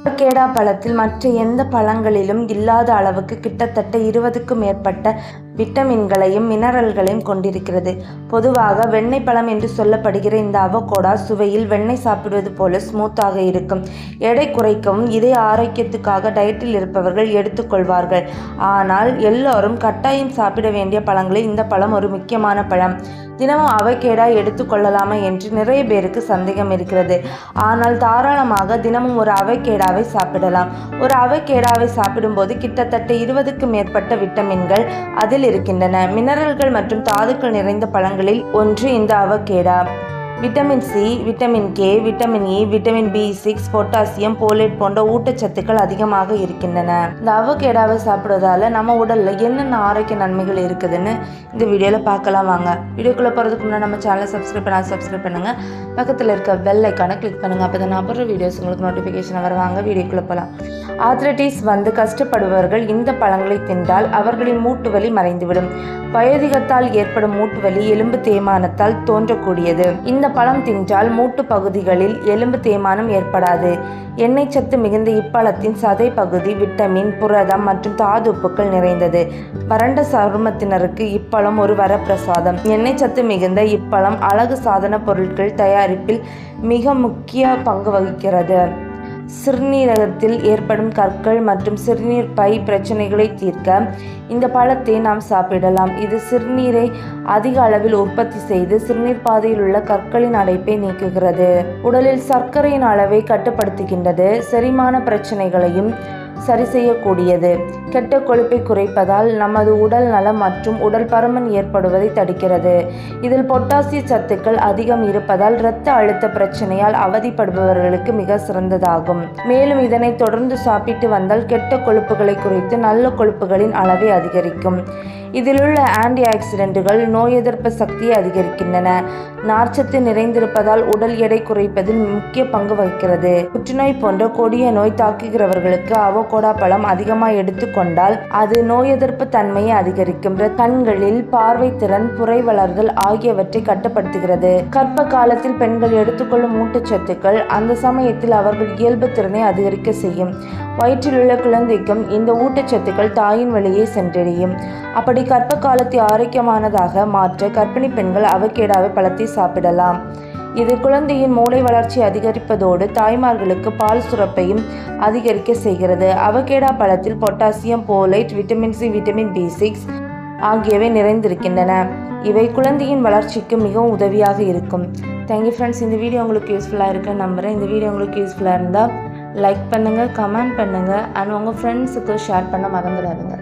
Avocado பழத்தில் மற்ற எந்த பழங்களிலும் இல்லாத அளவுக்கு கிட்டத்தட்ட இருபதுக்கும் மேற்பட்ட விட்டமின்களையும் மினரல்களையும் கொண்டிருக்கிறது. பொதுவாக வெண்ணெய் பழம் என்று சொல்லப்படுகிற இந்த அவகோடா சுவையில் வெண்ணெய் சாப்பிடுவது போல ஸ்மூத்தாக இருக்கும். எடை குறைக்கவும் இதய ஆரோக்கியத்துக்காக டயட்டில் இருப்பவர்கள் எடுத்துக்கொள்வார்கள். ஆனால் எல்லோரும் கட்டாயம் சாப்பிட வேண்டிய பழங்களில் இந்த பழம் ஒரு முக்கியமான பழம். தினமும் அவகேடா எடுத்துக்கொள்ளலாமா என்று நிறைய பேருக்கு சந்தேகம் இருக்கிறது. ஆனால் தாராளமாக தினமும் ஒரு அவகேடாவை சாப்பிடலாம். ஒரு அவகேடாவை சாப்பிடும்போது கிட்டத்தட்ட இருபதுக்கு மேற்பட்ட விட்டமின்கள் அதில் இருக்கின்றன. மினரல்கள் மற்றும் தாதுக்கள் நிறைந்த பழங்களில் ஒன்று இந்த avocado vitamin C vitamin K vitamin E vitamin B six potassium folate போன்ற ஊட்டச்சத்துக்கள் அதிகமாக இருக்கின்றன. இந்த அவகேடாவை சாப்பிடுவதால நம்ம உடலில் என்னென்ன ஆரோக்கிய நன்மைகள் இருக்குதுன்னு இந்த வீடியோவில் பார்க்கலாம் வாங்க. வீடியோக்குள்ளே போகிறதுக்கு முன்னாடி நம்ம சேனலை சப்ஸ்கிரைப் பண்ணால் சப்ஸ்கிரைப் பண்ணுங்கள் பக்கத்தில் இருக்க பெல் ஐக்கானை கிளிக் பண்ணுங்கள் அப்போ தான் நான் போடுற வீடியோஸ் உங்களுக்கு நோட்டிஃபிகேஷன் வருவாங்க வீடியோக்குள்ளே போகலாம் ஆத்ரட்டிஸ் வந்து கஷ்டப்படுபவர்கள் இந்த பழங்களை தின்றால் அவர்களின் மூட்டு வலி மறைந்துவிடும். வயோதிகத்தால் ஏற்படும் மூட்டு வலி எலும்பு தேய்மானத்தால் தோன்றக்கூடியது. இந்த பழம் தின்றால் மூட்டு பகுதிகளில் எலும்பு தேய்மானம் ஏற்படாது. எண்ணெய் சத்து மிகுந்த இப்பழத்தின் சதை பகுதி விட்டமின் புரதம் மற்றும் தாதுப்புக்கள் நிறைந்தது. வறண்ட சருமத்தினருக்கு இப்பழம் ஒரு வரப்பிரசாதம். எண்ணெய் சத்து மிகுந்த இப்பழம் அழகு சாதன பொருட்கள் தயாரிப்பில் மிக முக்கிய பங்கு வகிக்கிறது. சிறுநீரகத்தில் ஏற்படும் கற்கள் மற்றும் சிறுநீர் பை பிரச்சனைகளை தீர்க்க இந்த பழத்தை நாம் சாப்பிடலாம். இது சிறுநீரை அதிக அளவில் உற்பத்தி செய்து சிறுநீர் பாதையில் உள்ள கற்களின் அடைப்பை நீக்குகிறது. உடலில் சர்க்கரையின் அளவை கட்டுப்படுத்துகின்றது. செரிமான பிரச்சனைகளையும் சரி செய்யக்கூடியது கெட்ட கொழுப்பை குறைப்பதால் நமது உடல் நலம் மற்றும் உடல் பருமன் ஏற்படுவதை தடுக்கிறது. இதில் பொட்டாசிய சத்துக்கள் அதிகம் இருப்பதால் இரத்த அழுத்த பிரச்சனையால் அவதிப்படுபவர்களுக்கு மிக சிறந்ததாகும். மேலும் இதனை தொடர்ந்து சாப்பிட்டு வந்தால் கெட்ட கொழுப்புகளை குறைத்து நல்ல கொழுப்புகளின் அளவை அதிகரிக்கும். இதிலுள்ள ஆன்டி ஆக்சிடென்ட்டுகள் நோய் எதிர்ப்பு சக்தியை அதிகரிக்கின்றன. நார்ச்சத்து நிறைந்திருப்பதால் உடல் எடை குறைப்பதில் முக்கிய பங்கு வகிக்கிறது. புற்றுநோய் போன்ற கொடிய நோய் தாக்குகிறவர்களுக்கு அவகோடா பழம் அதிகமாக எடுத்துக்கொண்டால் அது நோய் எதிர்ப்பு தன்மையை அதிகரிக்கும். கண்களில் பார்வை திறன் புரை வளர்தல் ஆகியவற்றை கட்டுப்படுத்துகிறது. கர்ப்ப காலத்தில் பெண்கள் எடுத்துக்கொள்ளும் ஊட்டச்சத்துக்கள் அந்த சமயத்தில் அவர்கள் இயல்பு திறனை அதிகரிக்க செய்யும். வயிற்றிலுள்ள குழந்தைக்கும் இந்த ஊட்டச்சத்துக்கள் தாயின் வழியே சென்றடையும். அப்படி கர்ப்ப காலத்தை ஆரோக்கியமானதாக மாற்ற கர்ப்பிணி பெண்கள் அவகேடாவை பழத்தை சாப்பிடலாம். இது குழந்தையின் மூளை வளர்ச்சி அதிகரிப்பதோடு தாய்மார்களுக்கு பால் சுரப்பையும் அதிகரிக்க செய்கிறது. அவகேடா பழத்தில் potassium folate vitamin C vitamin B six ஆகியவை நிறைந்திருக்கின்றன. இவை குழந்தையின் வளர்ச்சிக்கு மிகவும் உதவியாக இருக்கும். தேங்க்யூ ஃப்ரெண்ட்ஸ் இந்த வீடியோ உங்களுக்கு யூஸ்ஃபுல்லாக இருக்க நம்புகிறேன் இந்த வீடியோ உங்களுக்கு யூஸ்ஃபுல்லாக இருந்தால் லைக் பண்ணுங்கள் கமெண்ட் பண்ணுங்கள் அண்ட் உங்கள் ஃப்ரெண்ட்ஸுக்கு ஷேர் பண்ண மறந்துடாதுங்க.